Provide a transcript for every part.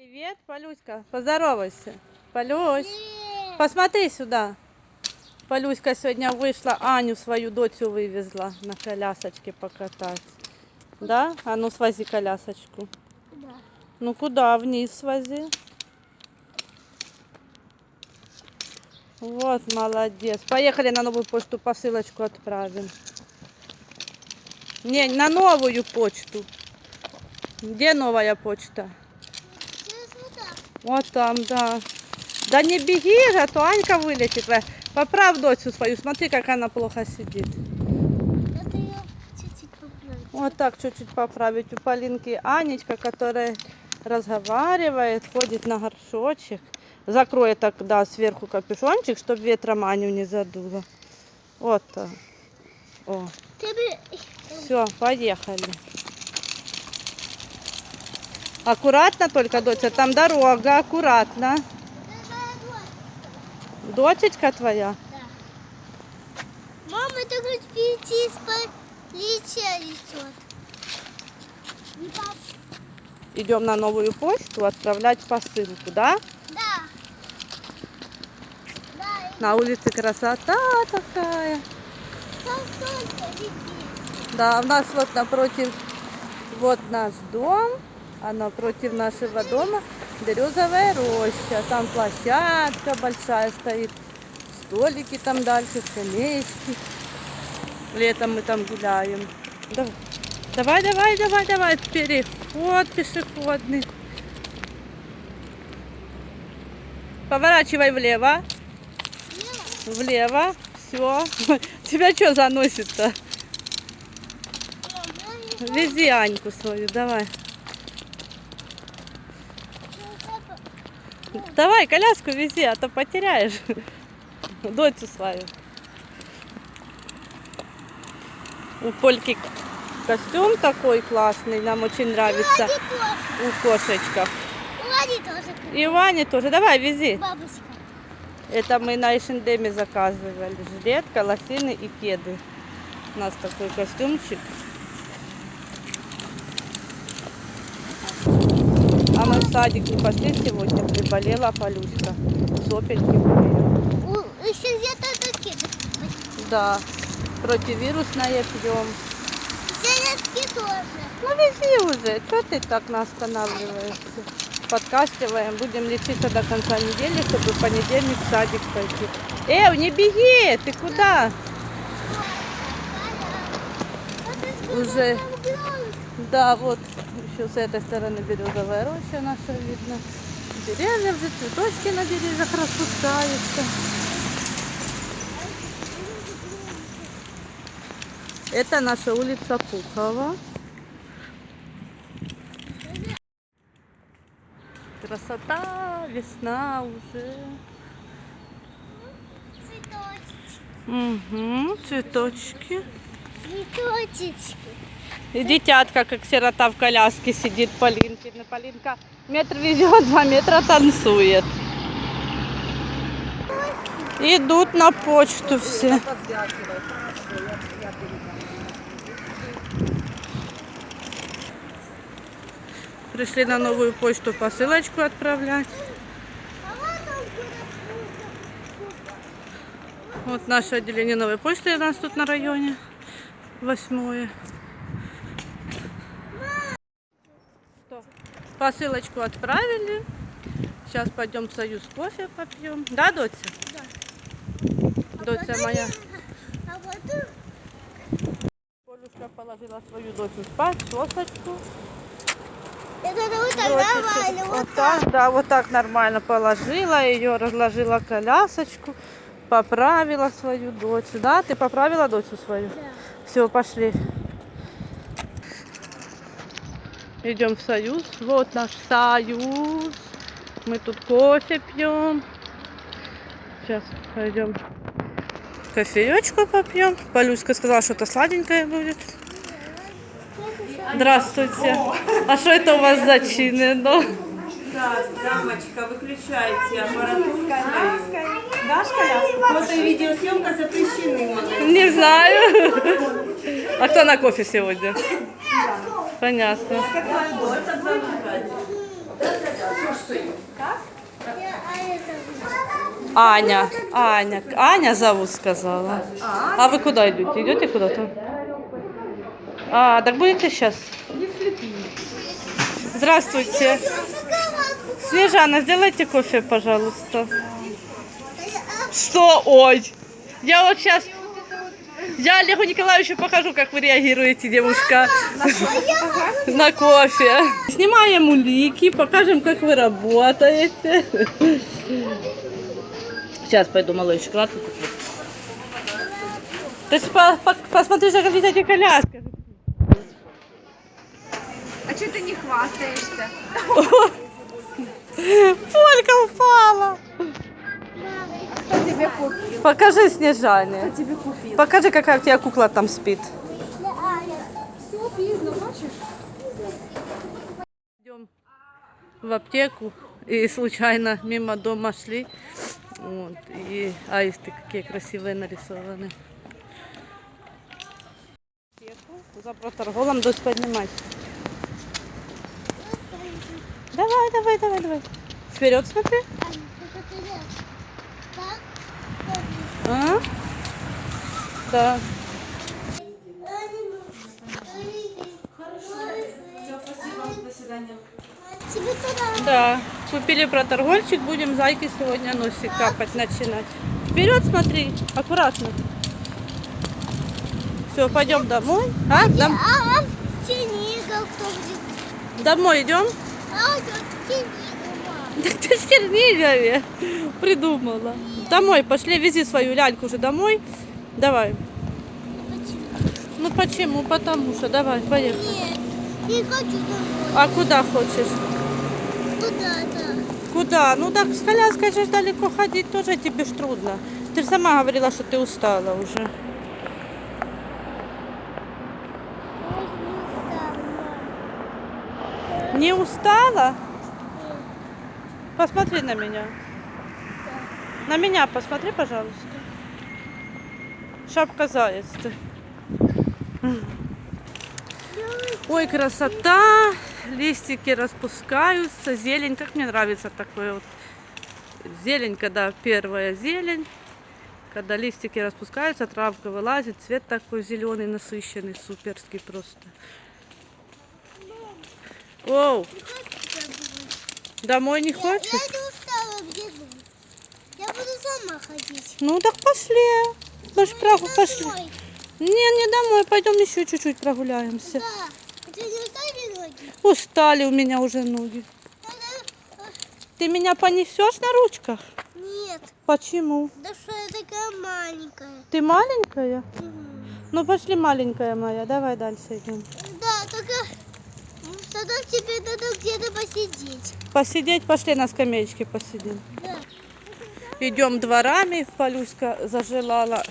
Привет, Полюська, поздоровайся. Полюсь, посмотри сюда. Полюська сегодня вышла, Аню свою дочь вывезла на колясочке покатать. Да? А ну свози колясочку. Да. Ну куда? Вниз свози. Вот, молодец. Поехали на новую почту, посылочку отправим. Не, на новую почту. Где новая почта? Вот там, да. Да не беги, а то Анька вылетит. Поправь дочь свою, смотри, как она плохо сидит. Вот так чуть-чуть поправить. У Полинки Анечка, которая разговаривает, ходит на горшочек. Закрой тогда сверху капюшончик, чтобы ветром Аню не задуло. Вот так. О, все, поехали. Аккуратно только, доча, там дорога, аккуратно. Дочечка твоя? Да. Мама, это хоть перейти из полиция рисует. Не пап. Идем на новую почту отправлять посылку, да? Да. На улице красота такая. Да, у нас вот напротив, вот наш дом, а напротив нашего дома березовая роща. Там площадка большая стоит, столики там дальше, скамеечки. Летом мы там гуляем. Давай, давай, давай, давай, давай, переход пешеходный. Поворачивай влево. Влево. Все. Тебя что заносит-то? Вези Аньку свою, давай. Давай, коляску вези, а то потеряешь. Дочь свою. У Польки костюм такой классный, нам очень нравится. Влади тоже. У. Влади тоже. И Ване тоже. Давай, вези. Бабушка. Это мы на H&M заказывали. Жилетка, лосины и кеды. У нас такой костюмчик. А мы в садик не пошли сегодня, приболела Полюська. Сопельки были. Да, противирусное пьем. Ну вези уже, что ты так останавливаешься? Подкашливаем, будем лечиться до конца недели, чтобы в понедельник в садик пойти. Эй, не беги, ты куда? Уже. Да, вот еще с этой стороны березовая роща наша видно. Деревья уже, цветочки на деревьях распускаются. Это наша улица Пухова. Красота, весна уже. Цветочки. Угу, цветочки. Цветочечки. И дитятка, как сирота в коляске сидит Полинкина. Полинка метр везет, два метра танцует. Идут на почту все. Пришли на новую почту посылочку отправлять. Вот наше отделение новой почты у нас тут на районе. Восьмое. Посылочку отправили. Сейчас пойдем в Союз кофе попьем. Да, Дотя? А Дотя потом моя. А потом Полюшка положила свою дочь спать, сосочку. это вот так Дочечку. нормально. Вот Вот так, да, вот так нормально положила ее, разложила колясочку, поправила свою дочь. Да, ты поправила дочь свою? Да. Все, пошли. Идем в Союз. Вот наш Союз. Мы тут кофе пьем. Сейчас пойдем кофеечку попьем. Полюська сказала, что-то сладенькое будет. Здравствуйте. А что это у вас за чины? Ну? Да, дамочка, выключайте аппаратуру. Дашь коляску? Фото и видеосъемка запрещены. магазине. Не знаю. А кто на кофе сегодня? Понятно. Аня, Аня, Аня зовут сказала. А вы куда идете? Идете куда-то? А, так будете сейчас? Здравствуйте. Снежана, сделайте кофе, пожалуйста. Что? Ой. Я вот сейчас... Я Олегу Николаевичу покажу, как вы реагируете, девушка, на кофе. Снимаем улики, покажем, как вы работаете. Сейчас пойду малой шоколадку куплю. Ты по- по- посмотри, как эти коляска. А что ты не хвастаешься? Полька упала. Тебе купил? Покажи Снежане. Кто тебе купил? Покажи, какая у тебя кукла там спит. Идем в аптеку и случайно мимо дома шли. Вот, и аисты какие красивые нарисованы. Аптеку, За проторголом дочь поднимать. Давай, давай, давай, давай. Вперед смотри. А? Да. Да. Купили проторгольчик, будем зайки сегодня носик капать начинать. Вперед смотри, аккуратно. Все, пойдем домой. А, дом- А, а в Чернигов кто домой идем? А, в Чернигов. Да ты в Чернигове придумала. Домой, пошли, вези свою ляльку уже домой. Давай. Ну почему? Потому что. Давай, поехали. Нет, не хочу домой. А куда хочешь? Куда-то. Куда? Ну так с коляской же далеко ходить тоже тебе ж трудно. Ты же сама говорила, что ты устала уже. Не устала? Посмотри на меня. На меня посмотри, пожалуйста. Шапка заяц ты. Ой, красота! Листики распускаются, зелень. Как мне нравится такое вот. Зелень, когда первая зелень. Когда листики распускаются, травка вылазит, цвет такой зеленый, насыщенный, суперский просто. Оу, домой не Я, хочешь? я не устала, где дом? Я буду сама ходить. Ну так пошли. Мы ж прогу- пошли. Домой. Не, не домой, пойдем еще чуть-чуть прогуляемся. Да. А ты не устали ноги? Устали у меня уже ноги. Э, Ты меня понесешь на ручках? Нет, Почему? да что я такая маленькая. Ты маленькая? Мгм. Ну пошли, маленькая моя, давай дальше идем. Да, только тогда тебе надо где-то посидеть. Посидеть, пошли на скамеечке посидим. Да. Идем дворами, Полюська зажелала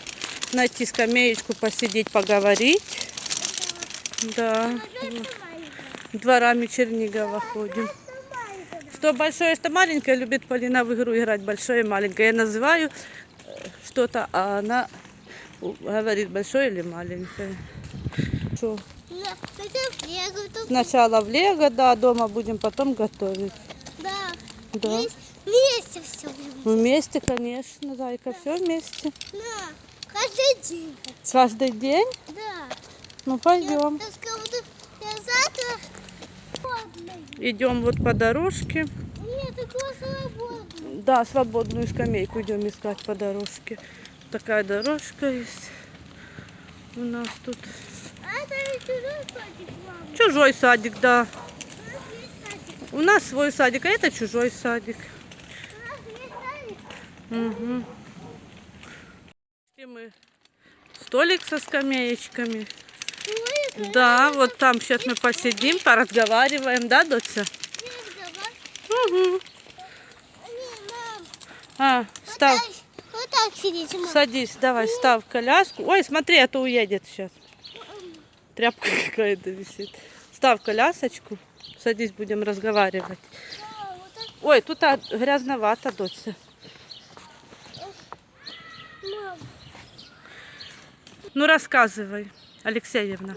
найти скамеечку, посидеть, поговорить. Да, дворами Чернигова ходим. Что большое, что маленькое, любит Полина в игру играть, большое и маленькое. Я называю э, что-то, а она говорит, большое или маленькое. Что? Да, я. Сначала в Лего, да, дома будем потом готовить. Да. Да. Вместе, вместе все будем. Вместе, конечно, зайка, все вместе. Да. Каждый день. Каждый день? Да. Ну, Я, пойдем. сказать, я завтра. Идем вот по дорожке. Нет, такой свободный. Да, свободную скамейку идем искать по дорожке. Такая дорожка есть у нас тут. А это чужой садик, да. У нас свой садик, а это чужой садик. Угу. мы столик со скамеечками. Да, вот там сейчас мы посидим, поразговариваем, да, давай. Угу. А, став, так, вот так сидите, мам. садись, давай, став коляску. Ой, смотри, а то уедет сейчас. Тряпка какая-то висит. Став колясочку, садись, будем разговаривать. Ой, тут а, грязновато, мам. Ну, рассказывай, Алексеевна,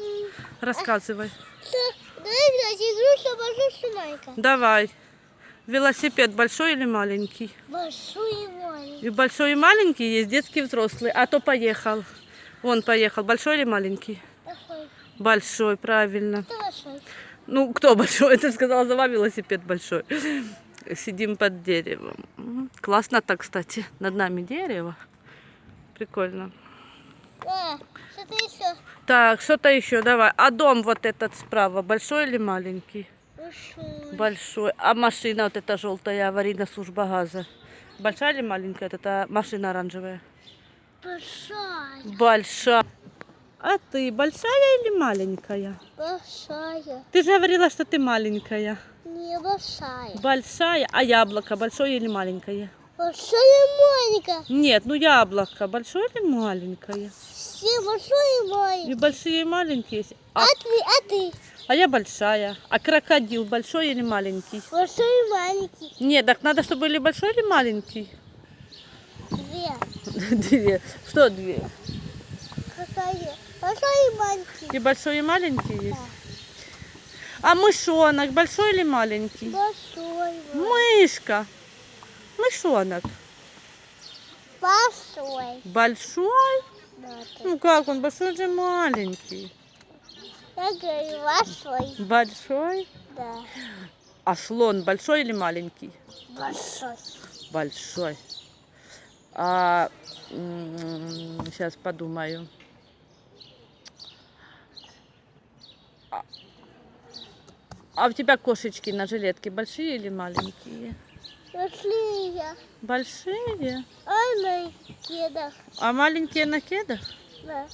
рассказывай. Да, Давай игру, что. Давай. Велосипед большой или маленький? Большой и большой. И большой, и маленький есть, детский, и взрослый. А то поехал. Он поехал. Большой или маленький? Большой, правильно. Ты большой. Ну, кто большой? Ты же сказала, за вами велосипед большой. Сидим под деревом. Классно так, кстати. Над нами дерево. Прикольно. А, что-то еще. Так, что-то еще, давай. А дом вот этот справа, большой или маленький? Большой. Большой. А машина вот эта желтая, аварийная служба газа? Большая или маленькая? Вот эта машина оранжевая? Большая. Большая. А ты большая или маленькая? Большая. Ты же говорила, что ты маленькая. Не большая. Большая. А яблоко большое или маленькое? Большая маленькая. Нет, ну яблоко большое или маленькое? Все большой и И маленький. большие и маленькие есть. А, А ты, а ты? а я большая. А крокодил большой или маленький? Большой и маленький. Нет, так надо, чтобы были большой или маленький? Две. Две. Что две? Какая? Большой и маленький. И большой, и маленький есть? А мышонок большой или маленький? Большой. Мышка. Мышонок. Большой. Большой? Да, да. Ну как он? Большой же маленький. Я говорю, большой. Большой? Да. А слон большой или маленький? Большой. Большой. А, сейчас подумаю. А у тебя кошечки на жилетке большие или маленькие? Большие. Большие. А на кедах. А маленькие на кедах? Да.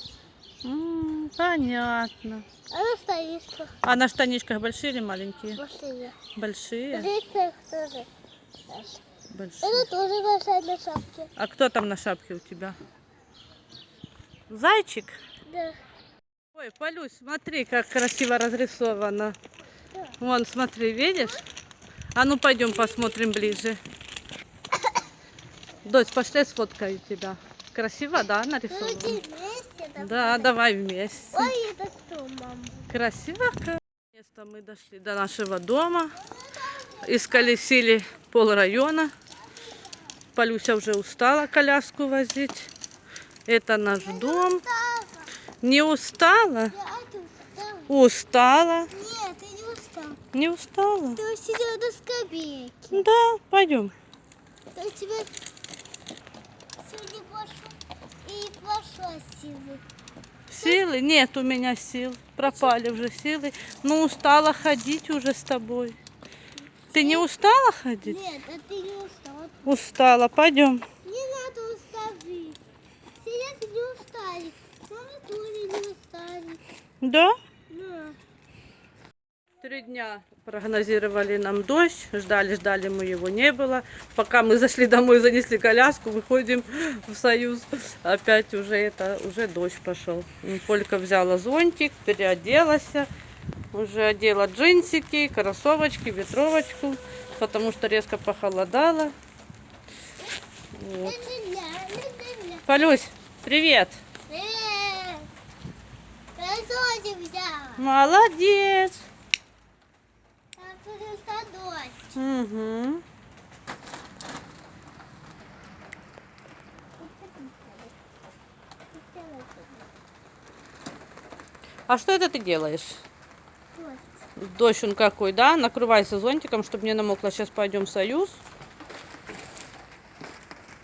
М, понятно. А на стоишках. А на штанишках большие или маленькие? Большие. Большие. Тоже. Большие. Это тоже большая на шапке. А кто там на шапке у тебя? Зайчик? Да. Ой, Полюсь, смотри, как красиво разрисовано. Вон, смотри, видишь? А ну пойдем посмотрим ближе. Дочь, пошли сфоткаю тебя. Красиво, да, нарисовано? Да. Да, давай вместе. Ой, это что, мама? Красиво. Наконец-то мы дошли до нашего дома. Исколесили пол района. Полюся уже устала коляску возить. Это наш дом. Не устала? Устала. Нет, ты не устал. Не устала? Ты сидел на скамейке. Да, пойдем. У тебя сегодня пошло и пошла силы. Силы? Нет у меня сил. Пропали уже силы. Ну, устала ходить уже с тобой. Ты не устала ходить? Нет, а ты не устал. Устала. Пойдем. Не надо уставить. Сейчас не устали. Мама тоже не устали. Да? Да. Три дня прогнозировали нам дождь, ждали, ждали, мы его не было. Пока мы зашли домой, занесли коляску, выходим в Союз, опять уже это, уже дождь пошел. Полька взяла зонтик, переоделась, уже одела джинсики, кроссовочки, ветровочку, потому что резко похолодало. Вот. Полюсь, привет! Взяла. Молодец! Там потому что дождь. Угу. А что это ты делаешь? Дождь. Дождь он какой, да? Накрывайся зонтиком, чтобы не намокло. Сейчас пойдем в Союз.